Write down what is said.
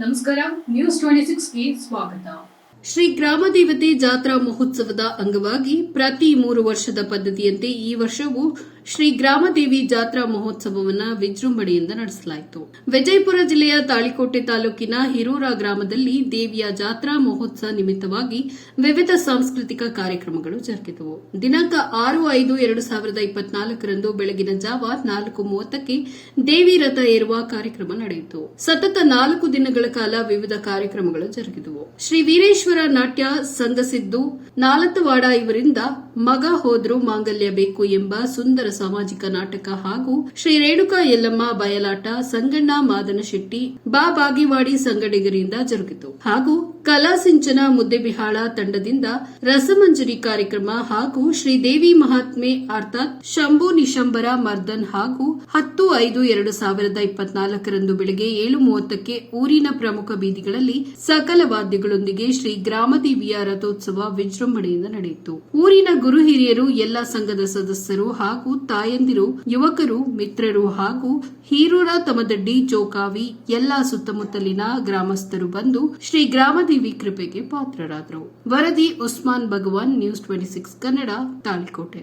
ನಮಸ್ಕಾರ news twenty ಸಿಕ್ಸ್ಗೆ ಸ್ವಾಗತ. ಶ್ರೀ ಗ್ರಾಮದೇವತೆ ಜಾತ್ರಾ ಮಹೋತ್ಸವದ ಅಂಗವಾಗಿ ಪ್ರತಿ ಮೂರು ವರ್ಷದ ಪದ್ಧತಿಯಂತೆ ಈ ವರ್ಷವೂ ಶ್ರೀ ಗ್ರಾಮದೇವಿ ಜಾತ್ರಾ ಮಹೋತ್ಸವವನ್ನು ವಿಜೃಂಭಣೆಯಿಂದ ನಡೆಸಲಾಯಿತು. ವಿಜಯಪುರ ಜಿಲ್ಲೆಯ ತಾಳಿಕೋಟೆ ತಾಲೂಕಿನ ಹಿರೂರ ಗ್ರಾಮದಲ್ಲಿ ದೇವಿಯ ಜಾತ್ರಾ ಮಹೋತ್ಸವ ನಿಮಿತ್ತವಾಗಿ ವಿವಿಧ ಸಾಂಸ್ಕೃತಿಕ ಕಾರ್ಯಕ್ರಮಗಳು ಜರುಗಿದವು. ದಿನಾಂಕ ಆರು ಐದು ಎರಡು ಸಾವಿರದ ಇಪ್ಪತ್ನಾಲ್ಕರಂದು ಬೆಳಗಿನ ಜಾವ ನಾಲ್ಕು ಮೂವತ್ತಕ್ಕೆ ದೇವಿ ರಥ ಏರುವ ಕಾರ್ಯಕ್ರಮ ನಡೆಯಿತು. ಸತತ ನಾಲ್ಕು ದಿನಗಳ ಕಾಲ ವಿವಿಧ ಕಾರ್ಯಕ್ರಮಗಳು ಜರುಗಿದವು. ಶ್ರೀ ವೀರೇಶ್ವರ ನಾಟ್ಯ ಸಂದಸಿದ್ದು ನಾಲತವಾಡ ಇವರಿಂದ ಮಗ ಹೋದ್ರು ಮಾಂಗಲ್ಯ ಬೇಕು ಎಂಬ ಸುಂದರ ಸಾಮಾಜಿಕ ನಾಟಕ ಹಾಗೂ ಶ್ರೀ ರೇಣುಕಾ ಯಲ್ಲಮ್ಮ ಬಯಲಾಟ ಸಂಗಣ್ಣ ಮಾದನಶೆಟ್ಟಿ ಬಾ ಸಂಗಡಿಗರಿಂದ ಜರುಗಿತು. ಹಾಗೂ ಕಲಾ ಸಿಂಚನ ಮುದ್ದೆಬಿಹಾಳ ತಂಡದಿಂದ ರಸಮಂಜರಿ ಕಾರ್ಯಕ್ರಮ ಹಾಗೂ ಶ್ರೀದೇವಿ ಮಹಾತ್ಮೆ ಅರ್ಥಾತ್ ಶಂಭು ನಿಶಂಬರ ಮರ್ದನ್ ಹಾಗೂ ಹತ್ತು ಐದು ಎರಡು ಸಾವಿರದ ಇಪ್ಪತ್ನಾಲ್ಕರಂದು ಬೆಳಗ್ಗೆ ಏಳು ಮೂವತ್ತಕ್ಕೆ ಊರಿನ ಪ್ರಮುಖ ಬೀದಿಗಳಲ್ಲಿ ಸಕಲ ವಾದ್ಯಗಳೊಂದಿಗೆ ಶ್ರೀ ಗ್ರಾಮದೇವಿಯ ರಥೋತ್ಸವ ವಿಜೃಂಭಣೆಯಿಂದ ನಡೆಯಿತು. ಊರಿನ ಗುರು ಹಿರಿಯರು, ಎಲ್ಲ ಸಂಘದ ಸದಸ್ಯರು ಹಾಗೂ ತಾಯಂದಿರು, ಯುವಕರು, ಮಿತ್ರರು ಹಾಗೂ ಹೀರೂರ ತಮದಡ್ಡಿ ಚೋಕಾವಿ, ಎಲ್ಲಾ ಸುತ್ತಮುತ್ತಲಿನ ಗ್ರಾಮಸ್ಥರು ಬಂದು ಶ್ರೀ ಗ್ರಾಮದೇವಿ ಕೃಪೆಗೆ ಪಾತ್ರರಾದರು. ವರದಿ Usman Bhagwan news twenty six Kannada Talikote.